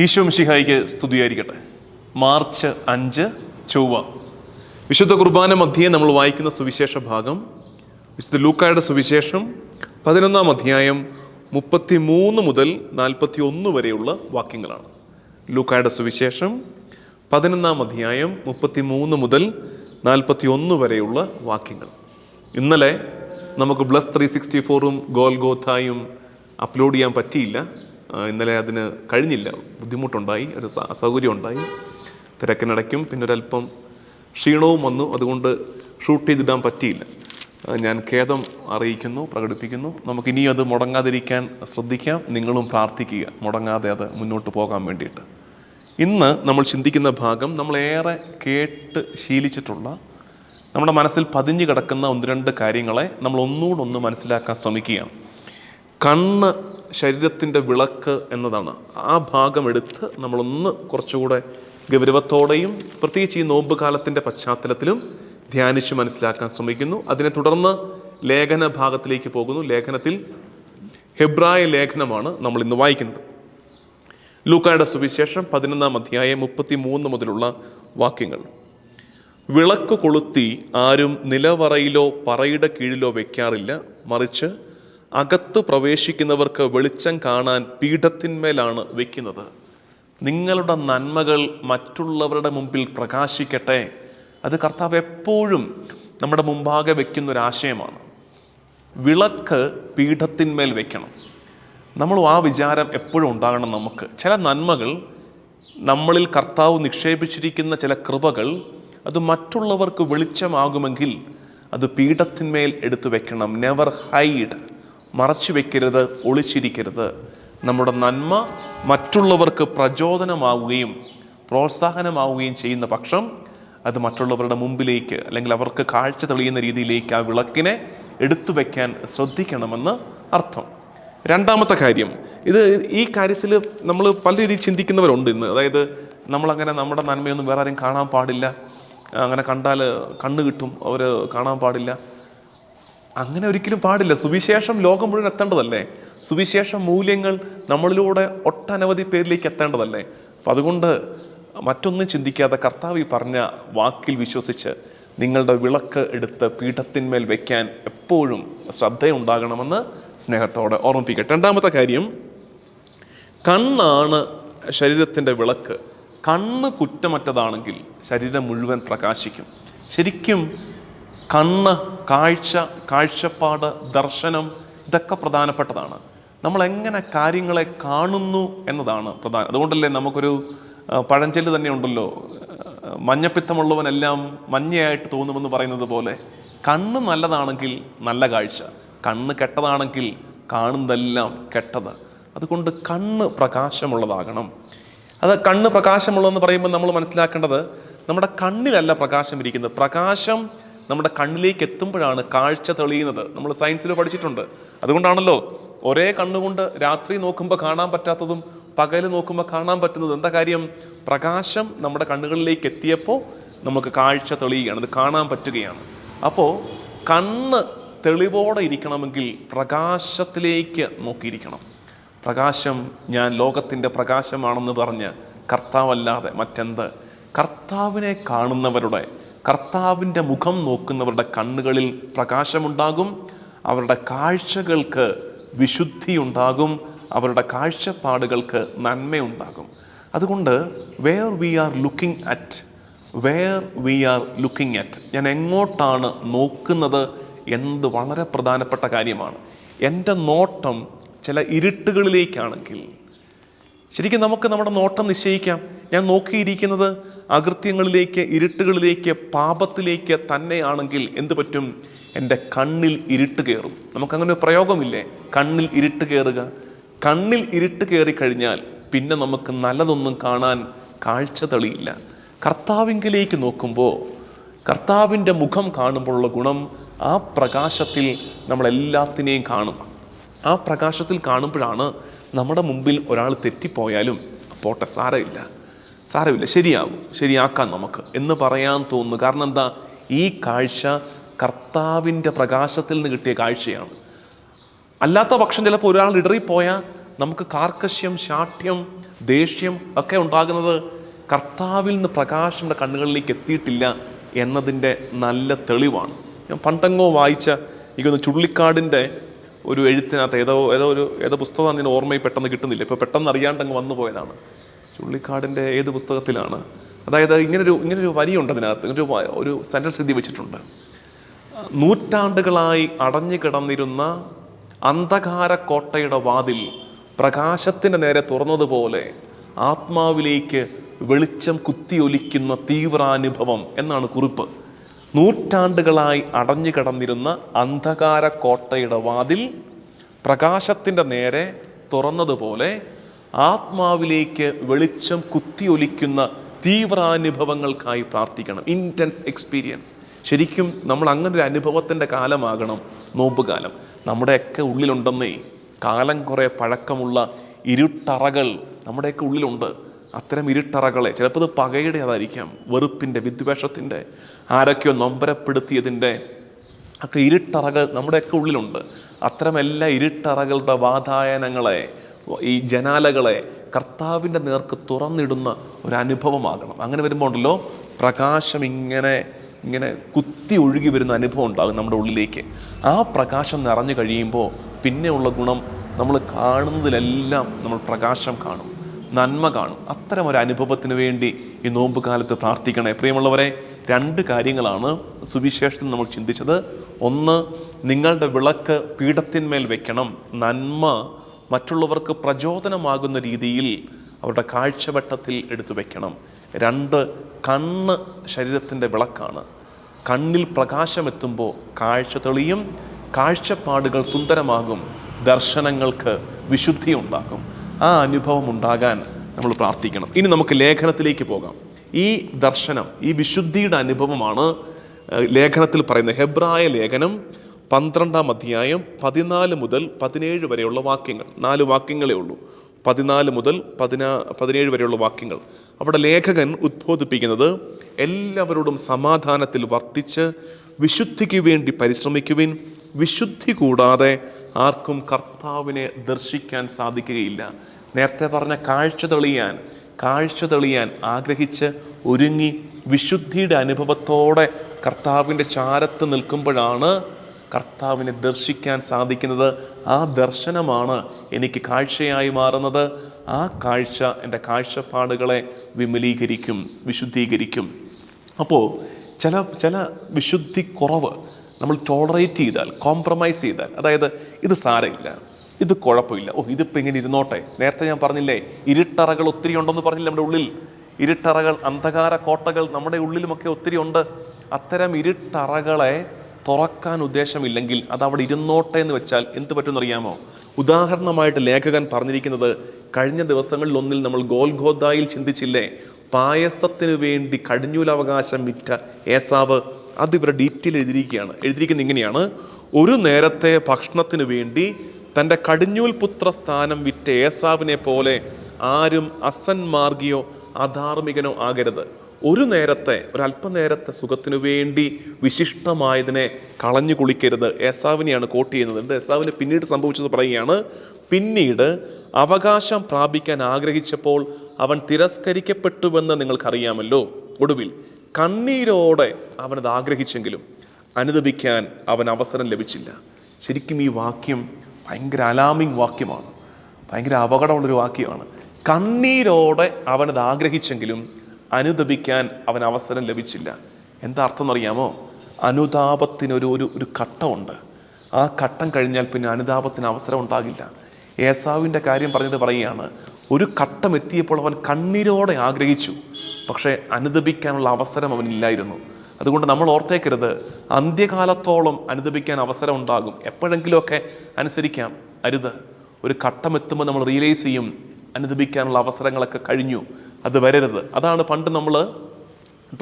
ഈശോ മിഷിഹായിക്ക് സ്തുതിയായിരിക്കട്ടെ. മാർച്ച് അഞ്ച് ചൊവ്വ. വിശുദ്ധ കുർബാന മധ്യേ നമ്മൾ വായിക്കുന്ന സുവിശേഷ ഭാഗം വിശുദ്ധ ലൂക്കായുടെ സുവിശേഷം പതിനൊന്നാം അധ്യായം മുപ്പത്തി മൂന്ന് മുതൽ നാൽപ്പത്തി ഒന്ന് വരെയുള്ള വാക്യങ്ങളാണ്. ലൂക്കായുടെ സുവിശേഷം പതിനൊന്നാം അധ്യായം മുപ്പത്തി മൂന്ന് മുതൽ നാൽപ്പത്തി ഒന്ന് വരെയുള്ള വാക്യങ്ങൾ. ഇന്നലെ നമുക്ക് ബ്ലസ് ത്രീ സിക്സ്റ്റി ഫോറും ഗോൽഗോഥായും അപ്ലോഡ് ചെയ്യാൻ പറ്റിയില്ല. ഇന്നലെ അതിന് കഴിഞ്ഞില്ല. ബുദ്ധിമുട്ടുണ്ടായി ഒരു അസൗകര്യം ഉണ്ടായി തിരക്കിനടയ്ക്കും. പിന്നെ ഒരല്പം ക്ഷീണവും വന്നു. അതുകൊണ്ട് ഷൂട്ട് ചെയ്തിടാൻ പറ്റിയില്ല. ഞാൻ ഖേദം അറിയിക്കുന്നു പ്രകടിപ്പിക്കുന്നു. നമുക്ക് ഇനിയും അത് മുടങ്ങാതിരിക്കാൻ ശ്രദ്ധിക്കാം. നിങ്ങളും പ്രാർത്ഥിക്കുക. മുടങ്ങാതെ അത് മുന്നോട്ട് പോകാൻ വേണ്ടിയിട്ട്. ഇന്ന് നമ്മൾ ചിന്തിക്കുന്ന ഭാഗം നമ്മളേറെ കേട്ട് ശീലിച്ചിട്ടുള്ള നമ്മുടെ മനസ്സിൽ പതിഞ്ഞു കിടക്കുന്ന ഒന്ന് രണ്ട് കാര്യങ്ങളെ നമ്മൾ ഒന്നുകൂടെ ഒന്ന് മനസ്സിലാക്കാൻ ശ്രമിക്കുകയാണ്. കണ്ണ് ശരീരത്തിന്റെ വിളക്ക് എന്നതാണ്. ആ ഭാഗം എടുത്ത് നമ്മളൊന്ന് കുറച്ചുകൂടെ ഗൗരവത്തോടെയും പ്രത്യേകിച്ച് ഈ നോമ്പ് കാലത്തിന്റെ പശ്ചാത്തലത്തിലും ധ്യാനിച്ച് മനസ്സിലാക്കാൻ ശ്രമിക്കുന്നു. അതിനെ തുടർന്ന് ലേഖന ഭാഗത്തിലേക്ക് പോകുന്നു. ലേഖനത്തിൽ ഹെബ്രായ ലേഖനമാണ് നമ്മൾ ഇന്ന് വായിക്കുന്നത്. ലൂക്കായുടെ സുവിശേഷം പതിനൊന്നാം അധ്യായം മുപ്പത്തി മൂന്ന് മുതലുള്ള വാക്യങ്ങൾ. വിളക്ക് കൊളുത്തി ആരും നിലവറയിലോ പറയുടെ കീഴിലോ വയ്ക്കാറില്ല മറിച്ച് അകത്ത് പ്രവേശിക്കുന്നവർക്ക് വെളിച്ചം കാണാൻ പീഠത്തിന്മേലാണ് വെക്കുന്നത് നിങ്ങളുടെ നന്മകൾ മറ്റുള്ളവരുടെ മുമ്പിൽ പ്രകാശിക്കട്ടെ. അത് കർത്താവ് എപ്പോഴും നമ്മുടെ മുമ്പാകെ വെക്കുന്ന ഒരു ആശയമാണ് വിളക്ക് പീഠത്തിന്മേൽ വെക്കണം നമ്മളും ആ വിചാരം എപ്പോഴും ഉണ്ടാകണം നമുക്ക്. ചില നന്മകൾ നമ്മളിൽ കർത്താവ് നിക്ഷേപിച്ചിരിക്കുന്ന ചില കൃപകൾ അത് മറ്റുള്ളവർക്ക് വെളിച്ചമാകുമെങ്കിൽ അത് പീഠത്തിന്മേൽ എടുത്തു വെക്കണം നെവർ ഹൈഡ് മറച്ചു വെക്കരുത് ഒളിച്ചിരിക്കരുത്. നമ്മുടെ നന്മ മറ്റുള്ളവർക്ക് പ്രചോദനമാവുകയും പ്രോത്സാഹനമാവുകയും ചെയ്യുന്ന പക്ഷം അത് മറ്റുള്ളവരുടെ മുമ്പിലേക്ക് അല്ലെങ്കിൽ അവർക്ക് കാഴ്ച തെളിയുന്ന രീതിയിലേക്ക് ആ വിളക്കിനെ എടുത്തു വയ്ക്കാൻ ശ്രദ്ധിക്കണമെന്ന് അർത്ഥം. രണ്ടാമത്തെ കാര്യം ഇത് ഈ കാര്യത്തിൽ നമ്മൾ പല രീതിയിൽ ചിന്തിക്കുന്നവരുണ്ട് ഇന്ന്. അതായത് നമ്മളങ്ങനെ നമ്മുടെ നന്മയൊന്നും വേറെ ആരും കാണാൻ പാടില്ല. അങ്ങനെ കണ്ടാൽ കണ്ണ് കിട്ടും അവർ കാണാൻ പാടില്ല. അങ്ങനെ ഒരിക്കലും പാടില്ല. സുവിശേഷം ലോകം മുഴുവൻ എത്തേണ്ടതല്ലേ? സുവിശേഷ മൂല്യങ്ങൾ നമ്മളിലൂടെ ഒട്ടനവധി പേരിലേക്ക് എത്തേണ്ടതല്ലേ? അപ്പം അതുകൊണ്ട് മറ്റൊന്നും ചിന്തിക്കാതെ കർത്താവ് ഈ പറഞ്ഞ വാക്കിൽ വിശ്വസിച്ച് നിങ്ങളുടെ വിളക്ക് എടുത്ത് പീഠത്തിന്മേൽ വയ്ക്കാൻ എപ്പോഴും ശ്രദ്ധയുണ്ടാകണമെന്ന് സ്നേഹത്തോടെ ഓർമ്മിപ്പിക്കട്ടെ. രണ്ടാമത്തെ കാര്യം കണ്ണാണ് ശരീരത്തിന്റെ വിളക്ക്. കണ്ണ് കുറ്റമറ്റതാണെങ്കിൽ ശരീരം മുഴുവൻ പ്രകാശിക്കും. ശരിക്കും കണ്ണ് കാഴ്ച കാഴ്ചപ്പാട് ദർശനം ഇതൊക്കെ പ്രധാനപ്പെട്ടതാണ്. നമ്മൾ എങ്ങനെ കാര്യങ്ങളെ കാണുന്നു എന്നതാണ് പ്രധാനം. അതുകൊണ്ടല്ലേ നമുക്കൊരു പഴഞ്ചൊല്ല് തന്നെ ഉണ്ടല്ലോ. മഞ്ഞപ്പിത്തമുള്ളവനെല്ലാം മഞ്ഞയായിട്ട് തോന്നുമെന്ന് പറയുന്നത് പോലെ കണ്ണ് നല്ലതാണെങ്കിൽ നല്ല കാഴ്ച കണ്ണ് കെട്ടതാണെങ്കിൽ കാണുന്നതെല്ലാം കെട്ടത്. അതുകൊണ്ട് കണ്ണ് പ്രകാശമുള്ളതാകണം. അത് കണ്ണ് പ്രകാശമുള്ളതെന്ന് പറയുമ്പോൾ നമ്മൾ മനസ്സിലാക്കേണ്ടത് നമ്മുടെ കണ്ണിലല്ല പ്രകാശം ഇരിക്കുന്നത്. പ്രകാശം നമ്മുടെ കണ്ണിലേക്ക് എത്തുമ്പോഴാണ് കാഴ്ച തെളിയുന്നത്. നമ്മൾ സയൻസിൽ പഠിച്ചിട്ടുണ്ട്. അതുകൊണ്ടാണല്ലോ ഒരേ കണ്ണുകൊണ്ട് രാത്രി നോക്കുമ്പോൾ കാണാൻ പറ്റാത്തതും പകൽ നോക്കുമ്പോൾ കാണാൻ പറ്റുന്നത്. എന്താ കാര്യം? പ്രകാശം നമ്മുടെ കണ്ണുകളിലേക്ക് എത്തിയപ്പോൾ നമുക്ക് കാഴ്ച തെളിയുകയാണ്. അത് കാണാൻ പറ്റുകയാണ്. അപ്പോൾ കണ്ണ് തെളിവോടെ ഇരിക്കണമെങ്കിൽ പ്രകാശത്തിലേക്ക് നോക്കിയിരിക്കണം. പ്രകാശം ഞാൻ ലോകത്തിന്റെ പ്രകാശമാണെന്ന് പറഞ്ഞ് കർത്താവല്ലാതെ മറ്റെന്ത്? കർത്താവിനെ കാണുന്നവരുടെ കർത്താവിന്റെ മുഖം നോക്കുന്നവരുടെ കണ്ണുകളിൽ പ്രകാശമുണ്ടാകും അവരുടെ കാഴ്ചകൾക്ക് വിശുദ്ധി ഉണ്ടാകും അവരുടെ കാഴ്ചപ്പാടുകൾക്ക് നന്മയുണ്ടാകും. അതുകൊണ്ട് where we are looking at where we are looking at ഞാൻ എങ്ങോട്ടാണ് നോക്കുന്നത് എന്നത് വളരെ പ്രധാനപ്പെട്ട കാര്യമാണ്. എന്റെ നോട്ടം ചില ഇരുട്ടുകളിലേക്കാണെങ്കിൽ ശരിക്കും നമുക്ക് നമ്മുടെ നോട്ടം നിശ്ചയിക്കാം. ഞാൻ നോക്കിയിരിക്കുന്നത് അകൃത്യങ്ങളിലേക്ക് ഇരുട്ടുകളിലേക്ക് പാപത്തിലേക്ക് തന്നെയാണെങ്കിൽ എന്ത് പറ്റും? എന്റെ കണ്ണിൽ ഇരുട്ട് കയറും. നമുക്കങ്ങനെ ഒരു പ്രയോഗമില്ലേ? കണ്ണിൽ ഇരുട്ട് കയറുക. കണ്ണിൽ ഇരുട്ട് കയറി കഴിഞ്ഞാൽ പിന്നെ നമുക്ക് നല്ലതൊന്നും കാണാൻ കാഴ്ച തെളിയില്ല. കർത്താവിങ്കിലേക്ക് നോക്കുമ്പോൾ കർത്താവിന്റെ മുഖം കാണുമ്പോഴുള്ള ഗുണം ആ പ്രകാശത്തിൽ നമ്മളെല്ലാത്തിനെയും കാണും. ആ പ്രകാശത്തിൽ കാണുമ്പോഴാണ് നമ്മുടെ മുമ്പിൽ ഒരാൾ തെറ്റിപ്പോയാലും പോട്ടെ സാരമില്ല. സാരമില്ല ശരിയാകും ശരിയാക്കാം നമുക്ക് എന്ന് പറയാൻ തോന്നുന്നു. കാരണം എന്താ? ഈ കാഴ്ച കർത്താവിന്റെ പ്രകാശത്തിൽ നിന്ന് കിട്ടിയ കാഴ്ചയാണ്. അല്ലാത്ത പക്ഷം ചിലപ്പോൾ ഒരാൾ ഇടറിപ്പോയാൽ നമുക്ക് കാർക്കശ്യം ശാഠ്യം ദേഷ്യം ഒക്കെ ഉണ്ടാകുന്നത് കർത്താവിൽ നിന്ന് പ്രകാശം കണ്ണുകളിലേക്ക് എത്തിയിട്ടില്ല എന്നതിന്റെ നല്ല തെളിവാണ്. ഞാൻ പണ്ടങ്ങോ വായിച്ച എനിക്കൊന്ന് ചുള്ളിക്കാടിന്റെ ഒരു എഴുത്തിനകത്ത് ഏതോ ഏതോ ഒരു ഏതോ പുസ്തകം അതിന് ഓർമ്മയിൽ പെട്ടെന്ന് കിട്ടുന്നില്ല. ഇപ്പോൾ പെട്ടെന്ന് അറിയാണ്ട് അങ്ങ് വന്നു പോയതാണ്. ചുള്ളിക്കാടിന്റെ ഏത് പുസ്തകത്തിലാണ്? അതായത് ഇങ്ങനൊരു ഇങ്ങനൊരു വരിയുണ്ട് അതിനകത്ത്. ഇങ്ങനൊരു ഒരു സെന്റൻസ് എഴുതി വെച്ചിട്ടുണ്ട്. നൂറ്റാണ്ടുകളായി അടഞ്ഞു കിടന്നിരുന്ന അന്ധകാര കോട്ടയുടെ വാതിൽ പ്രകാശത്തിന്റെ നേരെ തുറന്നതുപോലെ ആത്മാവിലേക്ക് വെളിച്ചം കുത്തിയൊലിക്കുന്ന തീവ്രാനുഭവം എന്നാണ് കുറിപ്പ്. നൂറ്റാണ്ടുകളായി അടഞ്ഞു കിടന്നിരുന്ന അന്ധകാര കോട്ടയുടെ വാതിൽ പ്രകാശത്തിന്റെ നേരെ തുറന്നതുപോലെ ആത്മാവിലേക്ക് വെളിച്ചം കുത്തിയൊലിക്കുന്ന തീവ്രാനുഭവങ്ങൾക്കായി പ്രാർത്ഥിക്കണം. ഇന്റൻസ് എക്സ്പീരിയൻസ് ശരിക്കും നമ്മൾ അങ്ങനെ ഒരു അനുഭവത്തിന്റെ കാലമാകണം നോമ്പുകാലം. നമ്മുടെയൊക്കെ ഉള്ളിലുണ്ടെന്നേ കാലം കുറേ പഴക്കമുള്ള ഇരുട്ടറകൾ നമ്മുടെയൊക്കെ ഉള്ളിലുണ്ട്. അത്തരം ഇരുട്ടറകളെ ചിലപ്പോൾ ഇത് പകയുടെ അതായിരിക്കാം വെറുപ്പിന്റെ വിദ്വേഷത്തിന്റെ ആരൊക്കെയോ നൊമ്പരപ്പെടുത്തിയതിന്റെ ഒക്കെ ഇരുട്ടറകൾ നമ്മുടെയൊക്കെ ഉള്ളിലുണ്ട്. അത്തരം എല്ലാ ഇരുട്ടറകളുടെ വാതായനങ്ങളെ ഈ ജനാലകളെ കർത്താവിന്റെ നേർക്ക് തുറന്നിടുന്ന ഒരു അനുഭവമാകണം. അങ്ങനെ വരുമ്പോൾ ഉണ്ടല്ലോ പ്രകാശം ഇങ്ങനെ ഇങ്ങനെ കുത്തി ഒഴുകി വരുന്ന അനുഭവം ഉണ്ടാകും നമ്മുടെ ഉള്ളിലേക്ക്. ആ പ്രകാശം നിറഞ്ഞു കഴിയുമ്പോൾ പിന്നെയുള്ള ഗുണം നമ്മൾ കാണുന്നതിലെല്ലാം നമ്മൾ പ്രകാശം കാണും നന്മ കാണും. അത്തരം ഒരു അനുഭവത്തിന് വേണ്ടി ഈ നോമ്പ് കാലത്ത് പ്രാർത്ഥിക്കണേ. പ്രിയമുള്ളവരെ രണ്ട് കാര്യങ്ങളാണ് സുവിശേഷത്തിൽ നമ്മൾ ചിന്തിച്ചത്. ഒന്ന് നിങ്ങളുടെ വിളക്ക് പീഠത്തിന്മേൽ വെക്കണം. നന്മ മറ്റുള്ളവർക്ക് പ്രചോദനമാകുന്ന രീതിയിൽ അവരുടെ കാഴ്ചവട്ടത്തിൽ എടുത്തു വെക്കണം. രണ്ട് കണ്ണ് ശരീരത്തിന്റെ വിളക്കാണ്. കണ്ണിൽ പ്രകാശമെത്തുമ്പോൾ കാഴ്ച തെളിയും കാഴ്ചപ്പാടുകൾ സുന്ദരമാകും ദർശനങ്ങൾക്ക് വിശുദ്ധി ഉണ്ടാകും ആ അനുഭവം ഉണ്ടാകാൻ നമ്മൾ പ്രാർത്ഥിക്കണം. ഇനി നമുക്ക് ലേഖനത്തിലേക്ക് പോകാം. ഈ ദർശനം ഈ വിശുദ്ധിയുടെ അനുഭവമാണ് ലേഖനത്തിൽ പറയുന്നത് ഹെബ്രായ ലേഖനം പന്ത്രണ്ടാം അധ്യായം പതിനാല് മുതൽ പതിനേഴ് വരെയുള്ള വാക്യങ്ങൾ. നാല് വാക്യങ്ങളേ ഉള്ളൂ. പതിനാല് മുതൽ പതിനാ പതിനേഴ് വരെയുള്ള വാക്യങ്ങൾ. അവിടെ ലേഖകൻ ഉദ്ബോധിപ്പിക്കുന്നത് എല്ലാവരോടും സമാധാനത്തിൽ വർത്തിച്ച് വിശുദ്ധിക്ക് വേണ്ടി പരിശ്രമിക്കുവിൻ. വിശുദ്ധി കൂടാതെ ആർക്കും കർത്താവിനെ ദർശിക്കാൻ സാധിക്കുകയില്ല. നേരത്തെ പറഞ്ഞ കാഴ്ച തെളിയാൻ കാഴ്ച തെളിയാൻ ആഗ്രഹിച്ച് ഒരുങ്ങി വിശുദ്ധിയുടെ അനുഭവത്തോടെ കർത്താവിന്റെ ചാരത്ത് നിൽക്കുമ്പോഴാണ് കർത്താവിനെ ദർശിക്കാൻ സാധിക്കുന്നത് ആ ദർശനമാണ് എനിക്ക് കാഴ്ചയായി മാറുന്നത്. ആ കാഴ്ച എന്റെ കാഴ്ചപ്പാടുകളെ വിമലീകരിക്കും വിശുദ്ധീകരിക്കും. അപ്പോൾ ചില ചില വിശുദ്ധി കുറവ് നമ്മൾ ടോളറേറ്റ് ചെയ്താൽ കോംപ്രമൈസ് ചെയ്താൽ അതായത് ഇത് സാരമില്ല ഇത് കുഴപ്പമില്ല. ഓ ഇതിപ്പോൾ ഇങ്ങനെ ഇരുന്നോട്ടെ. നേരത്തെ ഞാൻ പറഞ്ഞില്ലേ ഇരുട്ടറകൾ ഒത്തിരി ഉണ്ടെന്ന് പറഞ്ഞില്ല നമ്മുടെ ഉള്ളിൽ? ഇരുട്ടറകൾ അന്ധകാര കോട്ടകൾ നമ്മുടെ ഉള്ളിലുമൊക്കെ ഒത്തിരി ഉണ്ട്. അത്തരം ഇരുട്ടറകളെ തുറക്കാൻ ഉദ്ദേശമില്ലെങ്കിൽ അത് അവിടെ ഇരുന്നോട്ടെ എന്ന് വെച്ചാൽ എന്ത് പറ്റുമെന്നറിയാമോ? ഉദാഹരണമായിട്ട് ലേഖകൻ പറഞ്ഞിരിക്കുന്നത് കഴിഞ്ഞ ദിവസങ്ങളിൽ ഒന്നിൽ നമ്മൾ ഗോൽഗോദായിൽ ചിന്തിച്ചില്ലേ? പായസത്തിന് വേണ്ടി കടിഞ്ഞൂലവകാശം വിറ്റ ഏസാവ് അത് ഇവരുടെ ഡീറ്റെയിൽ എഴുതിയിരിക്കുകയാണ്. എഴുതിയിരിക്കുന്നത് ഇങ്ങനെയാണ്. ഒരു നേരത്തെ ഭക്ഷണത്തിന് വേണ്ടി തന്റെ കടിഞ്ഞൂൽ പുത്ര സ്ഥാനം വിറ്റ ഏസാവിനെ പോലെ ആരും അസന്മാർഗിയോ അധാർമികനോ ആകരുത്. ഒരു നേരത്തെ ഒരല്പനേരത്തെ സുഖത്തിനു വേണ്ടി വിശിഷ്ടമായതിനെ കളഞ്ഞു കുളിക്കരുത്. ഏസാവിനെയാണ് കോട്ട് ചെയ്യുന്നത്. എന്നിട്ട് ഏസാവിന് പിന്നീട് സംഭവിച്ചത് പറയുകയാണ് പിന്നീട് അവകാശം പ്രാപിക്കാൻ ആഗ്രഹിച്ചപ്പോൾ അവൻ തിരസ്കരിക്കപ്പെട്ടുവെന്ന് നിങ്ങൾക്കറിയാമല്ലോ. ഒടുവിൽ കണ്ണീരോടെ അവനത് ആഗ്രഹിച്ചെങ്കിലും അനുദപിക്കാൻ അവൻ അവസരം ലഭിച്ചില്ല. ശരിക്കും ഈ വാക്യം ഭയങ്കര അലാമിങ് വാക്യമാണ്. ഭയങ്കര അപകടമുള്ളൊരു വാക്യമാണ്. കണ്ണീരോടെ അവനത് ആഗ്രഹിച്ചെങ്കിലും അനുദപിക്കാൻ അവൻ അവസരം ലഭിച്ചില്ല. എന്താ അർത്ഥം എന്നറിയാമോ? അനുതാപത്തിനൊരു ഒരു ഒരു ഘട്ടമുണ്ട്. ആ ഘട്ടം കഴിഞ്ഞാൽ പിന്നെ അനുതാപത്തിന് അവസരം ഉണ്ടാകില്ല. ഏസാവിന്റെ കാര്യം പറഞ്ഞിട്ട് പറയുകയാണ് ഒരു ഘട്ടം എത്തിയപ്പോൾ അവൻ കണ്ണീരോടെ ആഗ്രഹിച്ചു. പക്ഷേ അനുദപിക്കാനുള്ള അവസരം അവനില്ലായിരുന്നു അതുകൊണ്ട് നമ്മൾ ഓർത്തേക്കരുത് അന്ത്യകാലത്തോളം അനുദപിക്കാൻ അവസരം ഉണ്ടാകും. എപ്പോഴെങ്കിലുമൊക്കെ അനുസരിക്കാം. അരുത്. ഒരു ഘട്ടം എത്തുമ്പോൾ നമ്മൾ റിയലൈസ് ചെയ്യും അനുദപിക്കാനുള്ള അവസരങ്ങളൊക്കെ കഴിഞ്ഞു. അത് വരരുത്. അതാണ് പണ്ട് നമ്മൾ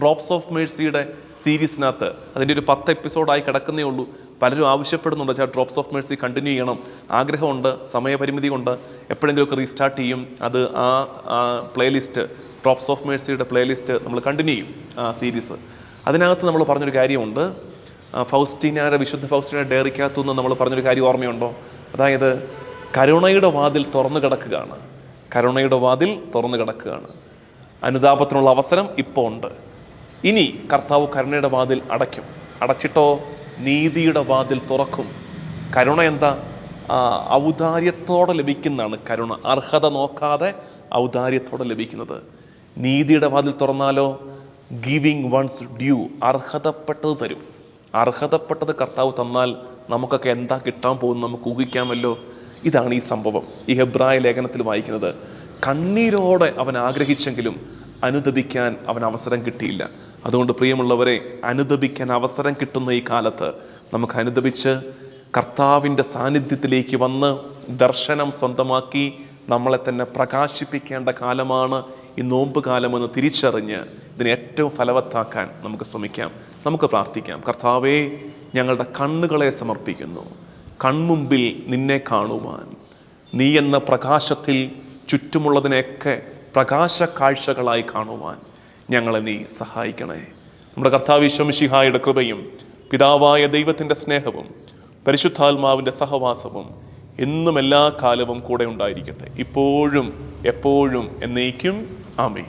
ഡ്രോപ്സ് ഓഫ് മേഴ്സിയുടെ സീരീസിനകത്ത് അതിന്റെ ഒരു പത്ത് എപ്പിസോഡായി കിടക്കുന്നേ ഉള്ളൂ. പലരും ആവശ്യപ്പെടുന്നുണ്ട് വെച്ചാൽ ഡ്രോപ്സ് ഓഫ് മേഴ്സി കണ്ടിന്യൂ ചെയ്യണം. ആഗ്രഹമുണ്ട് സമയപരിമിതി കൊണ്ട് എപ്പോഴെങ്കിലുമൊക്കെ റീസ്റ്റാർട്ട് ചെയ്യും. അത് ആ പ്ലേലിസ്റ്റ് ഡ്രോപ്സ് ഓഫ് മേഴ്സിയുടെ പ്ലേലിസ്റ്റ് നമ്മൾ കണ്ടിന്യൂ ചെയ്യും ആ സീരീസ് അതിനകത്ത് നമ്മൾ പറഞ്ഞൊരു കാര്യമുണ്ട്. ആ, ഫൗസ്റ്റീനയുടെ വിശുദ്ധ ഡയറിക്കകത്തു നിന്ന് നമ്മൾ പറഞ്ഞൊരു കാര്യം ഓർമ്മയുണ്ടോ? അതായത് കരുണയുടെ വാതിൽ തുറന്നു കിടക്കുകയാണ്. കരുണയുടെ വാതിൽ തുറന്നു കിടക്കുകയാണ്. അനുതാപത്തിനുള്ള അവസരം ഇപ്പോൾ ഉണ്ട്. ഇനി കർത്താവ് കരുണയുടെ വാതിൽ അടയ്ക്കും. അടച്ചിട്ടോ? നീതിയുടെ വാതിൽ തുറക്കും. കരുണ എന്താ? ഔദാര്യത്തോടെ ലഭിക്കുന്നതാണ് കരുണ. അർഹത നോക്കാതെ ഔദാര്യത്തോടെ ലഭിക്കുന്നത്. നീതിയുടെ വാതിൽ തുറന്നാലോ? Giving one's due. അർഹതപ്പെട്ടത് തരും. അർഹതപ്പെട്ടത് കർത്താവ് തന്നാൽ നമുക്കൊക്കെ എന്താ കിട്ടാൻ പോകുന്നത്? നമുക്ക് ഊഹിക്കാമല്ലോ. ഇതാണ് ഈ സംഭവം. ഈ ഹെബ്രായ ലേഖനത്തിൽ വായിക്കുന്നത്. കണ്ണീരോടെ അവൻ ആഗ്രഹിച്ചെങ്കിലും അനുദപിക്കാൻ അവൻ അവസരം കിട്ടിയില്ല. അതുകൊണ്ട് പ്രിയമുള്ളവരെ അനുദപിക്കാൻ അവസരം കിട്ടുന്ന ഈ കാലത്ത് നമുക്ക് അനുദപിച്ച് കർത്താവിന്റെ സാന്നിധ്യത്തിലേക്ക് വന്ന് ദർശനം സ്വന്തമാക്കി നമ്മളെ തന്നെ പ്രകാശിപ്പിക്കേണ്ട കാലമാണ് ഈ നോമ്പ് കാലമെന്ന് തിരിച്ചറിഞ്ഞ് ഇതിനെ ഏറ്റവും ഫലവത്താക്കാൻ നമുക്ക് ശ്രമിക്കാം. നമുക്ക് പ്രാർത്ഥിക്കാം. കർത്താവേ ഞങ്ങളുടെ കണ്ണുകളെ സമർപ്പിക്കുന്നു. കൺമുമ്പിൽ നിന്നെ കാണുവാൻ. നീ എന്ന പ്രകാശത്തിൽ ചുറ്റുമുള്ളതിനെയൊക്കെ പ്രകാശ കാഴ്ചകളായി കാണുവാൻ ഞങ്ങളെ നീ സഹായിക്കണേ നമ്മുടെ കർത്താവ് ശംഷിഹായുടെ കൃപയും പിതാവായ ദൈവത്തിന്റെ സ്നേഹവും പരിശുദ്ധാത്മാവിന്റെ സഹവാസവും എന്നും എല്ലാ കാലവും കൂടെ ഉണ്ടായിരിക്കട്ടെ. ഇപ്പോഴും എപ്പോഴും എന്നേക്കും. ആമേ